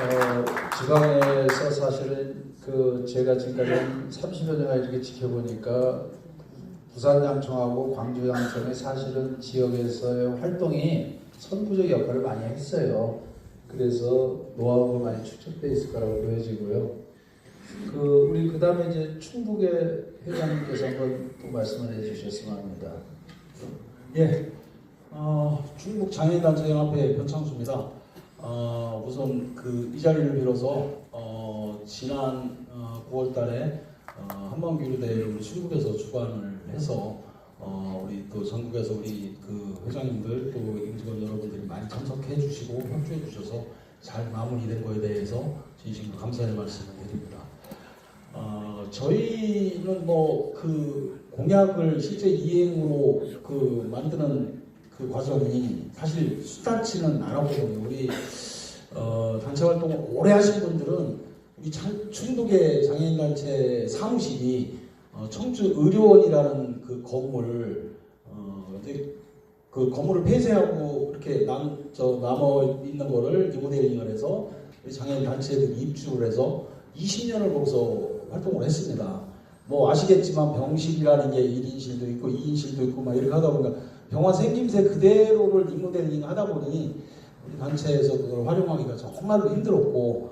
어, 지방에서 사실은 그 제가 지금까지 한 30여 년을 이렇게 지켜보니까 부산 양청하고 광주 양청의 사실은 지역에서의 활동이 선구적 역할을 많이 했어요. 그래서 노하우가 많이 축적돼 있을 거라고 보여지고요. 그 우리 그 다음에 이제 충북의 회장님께서 한번 또 말씀을 해주셨으면 합니다. 예, 어, 중국 장애인단체연합회 변창수입니다. 어, 우선 그 이 자리를 빌어서 어, 지난 어, 9월달에 어, 한반기류 대회를 우리 중국에서 주관을 해서 어, 우리 또 전국에서 우리 그 회장님들 또 임직원 여러분들이 많이 참석해 주시고 협조해 주셔서 잘 마무리된 거에 대해서 진심으로 감사의 말씀을 드립니다. 어, 저희는 뭐 그 공약을 실제 이행으로 그 만드는 그 과정이 사실 수단치는 않았거든요. 우리 어, 단체 활동을 오래 하신 분들은 우리 장- 충북의 장애인단체 사무실이 어, 청주 의료원이라는 그 건물 어, 이제 그 건물을 폐쇄하고 이렇게 남, 저 남아 있는 거를 리모델링을 해서 장애인 단체들이 입주를 해서 20년을 거기서 활동을 했습니다. 뭐 아시겠지만 병실이라는 게 1인실도 있고 2인실도 있고 막 이렇게 하다 보니까 병원 생김새 그대로를 리모델링 하다 보니 우리 단체에서 그걸 활용하기가 정말로 힘들었고